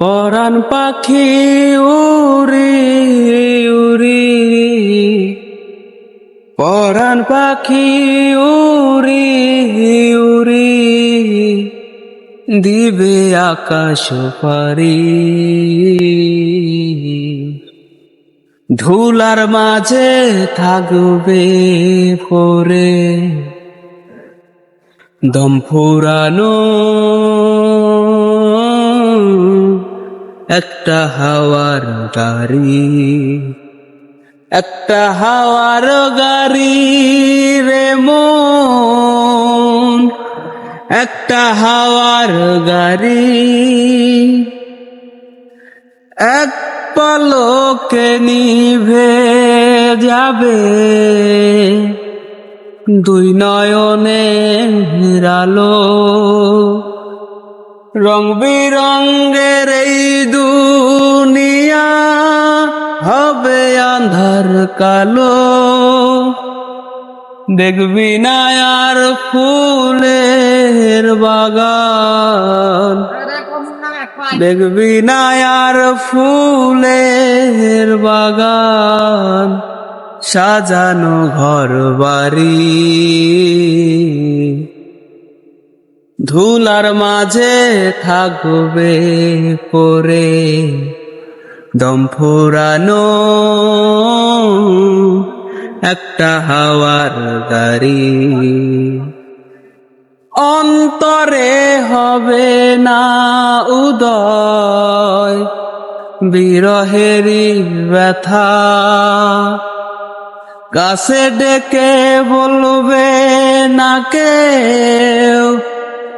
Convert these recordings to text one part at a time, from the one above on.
পরাণ পাখি উড়ি উড়ি। পরাণ পাখি উড়ি উড়ি। দিবে আকাশ পারি। ধুলার মাঝে থাকবে পরে দম ফুরানো একটা হাওয়ার গাড়ি, একটা হাওয়ার গাড়ি রে মন, একটা হাওয়ার গাড়ি। এক পলকে নিভে যাবে, দুই নয়নে আলো রং বিরঙ্গের এই দুনিয়া হবে আন্ধার কালো। দেখবি না আর ফুলের বাগান। দেখবি না আর ফুলের বাগান। সাজানো ঘর বাড়ি ধুলার মাঝে থাকবে পরে দম ফুরানো, একটা হাওয়ার গাড়ি। অন্তরে হবে না উদয় বিরহেরই ব্যথা। কাছে ডেকে বলবে না কেউ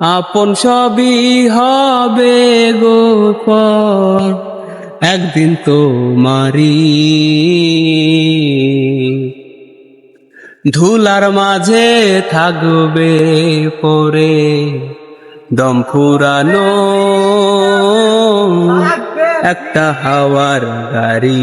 আপন সবই হবে গোপন একদিন তো মারি ধুলার মাঝে থাকবে পরে দম ফুরানো একটা হাওয়ার গাড়ি।